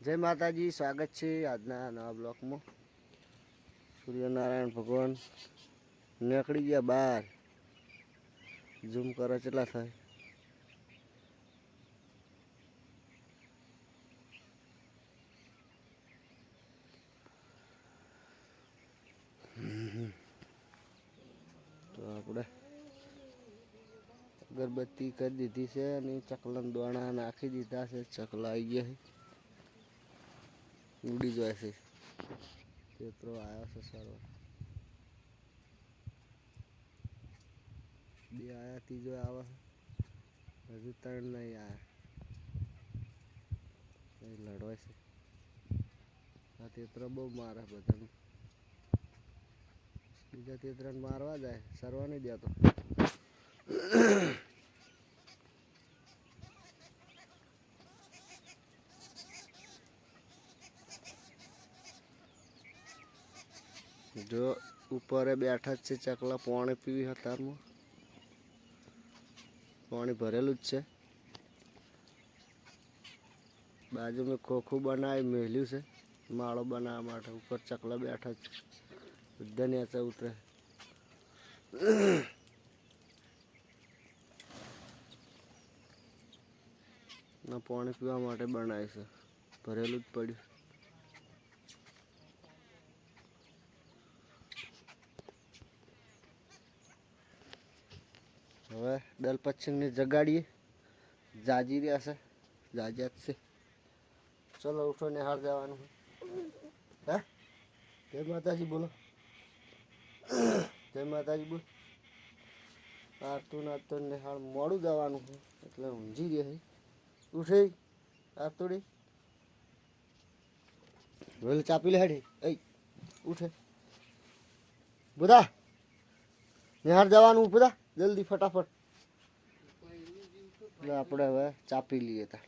જય માતાજી, સ્વાગત છે આજના નવા બ્લોકમાં. સૂર્યનારાયણ ભગવાન નીકળી ગયા બહાર ઝૂમ કરો કેટલા થાય. તો આપણે અગરબત્તી કરી દીધી છે અને ચકલન દોણા નાખી દીધા છે. ચકલા આવી ગયા છે. ઉડી જાય છે. પેપરો આવ્યો છે સારો. બે આયા ત્રીજો આવે હજુ ત્રણ નહીં આવ્યા. લડવાય છે. આ તેતરો બહુ મારે બધાને. બીજા તેતરાને મારવા જાય, સરવા નહીં દેતો. જો ઉપરે બેઠા જ છે, ચકલા પાણી પીવી હતારમાં. પાણી ભરેલું જ છે. બાજુમાં ખોખું બનાવી મેલ્યું છે, માળો બનાવવા માટે. ઉપર ચકલા બેઠા જ છે. બધા નીચે ઉતરે. પાણી પીવા માટે બનાવી છે. ભરેલું જ પડ્યું. હવે દલ પચ્છીને જગાડીએ. જાજી રહ્યા છે. જાજ્યા છે. ચલો ઉઠો નિહાળ જવાનું હે? જય માતાજી બોલો. જય માતાજી બોલ. આરતું નાતું નિહાળ મોડું જવાનું છે. એટલે ઊંઝી રહે ઉઠે. આરતુડી વેલ ચાપી લે હેડી. ઉઠે. બધા નિહાર જવાનું બધા. જલ્દી ફટાફટ. એટલે આપણે હવે ચાપી લઈએ તા.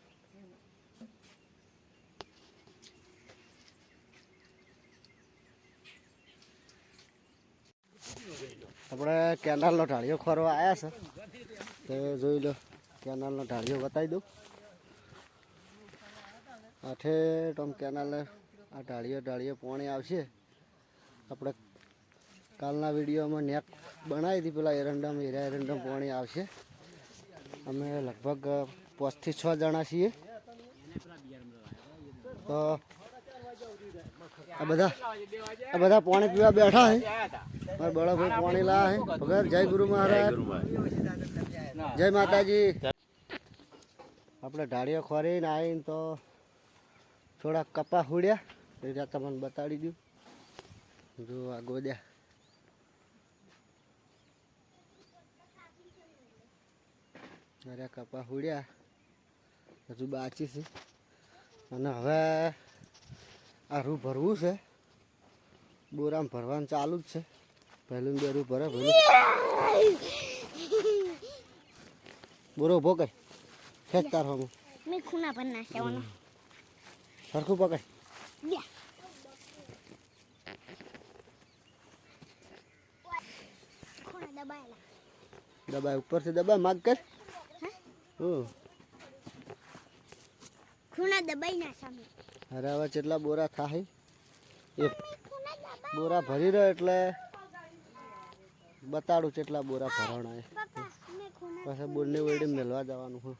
આપણે કેનાલનો ઢાળિયો ખોરવા આવ્યા છે. તો જોઈ લો, કેનાલનો ઢાળિયો બતાવી દઉં. આઠે ટમ કેનાલ આ ઢાળિયો ઢાળિયો પાણી આવશે. આપણે કાલના વિડીયોમાં નેક બનાવી હતી પેલા એરંડમ, હીરા એરંડમ પાણી આવશે. અમે લગભગ પાંચથી છ જણા છીએ. તો આ બધા આ બધા પાણી પીવા બેઠા છે મારા બળાભાઈ પાણી લાયા છે ભગત, જય ગુરુ મહારાજ. જય માતાજી. આપણે ઢાળીઓ ખોરીને આવીને તો થોડા કપા હુડ્યા. એ તમને બતાડી દઉં. જો આ ગોદ્યા અરે કપા હુડ્યા. હજુ બાકી છે. અને હવે આ રૂ ભરવું છે. બોરામ ભરવાનું ચાલુ જ છે. પહેલું ને બે રૂ ભરે ભરું બોરો ઊભો કર. ખેંચ તાર હમ. મેં ખૂણા પર નાખ્યાવાનો સરખું પકડ. દબાય ઉપરથી દબાય માગ કર. ખૂણા દબાઈ ના સામે. અરે હવે કેટલા બોરા થાય એક બોરા ભરી રહ્યો એટલે બતાડું કેટલા બોરા ભરવાના છે પાછા બોરને પછી મેળવા જવાનું હું.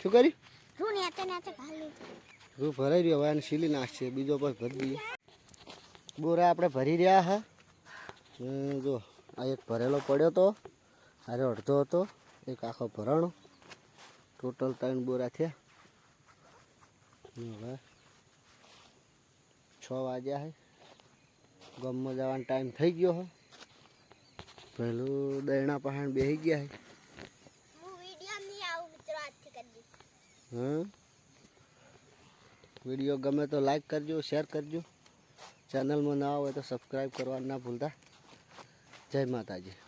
શું કરી રૂ ભરાઈ રહ્યો હવે સીલી નાખશે બીજો પછી ભરી દઈએ. બોરા આપણે ભરી રહ્યા હા. જો આ એક ભરેલો પડ્યો તો. અરે અડધો હતો એક આખો ભરાણો. ટોટલ ત્રણ બોરા થયા. હવે છ વાગ્યા હે. ગામમાં જવાનો ટાઈમ થઈ ગયો હે. પહેલું દૈણા પહાણ બેસી ગયા હે. હું વીડિયો ગમે તો લાઈક કરજો શેર કરજો. ચેનલમાં ના હોય તો સબસ્ક્રાઈબ કરવા ના ભૂલતા. જય માતાજી.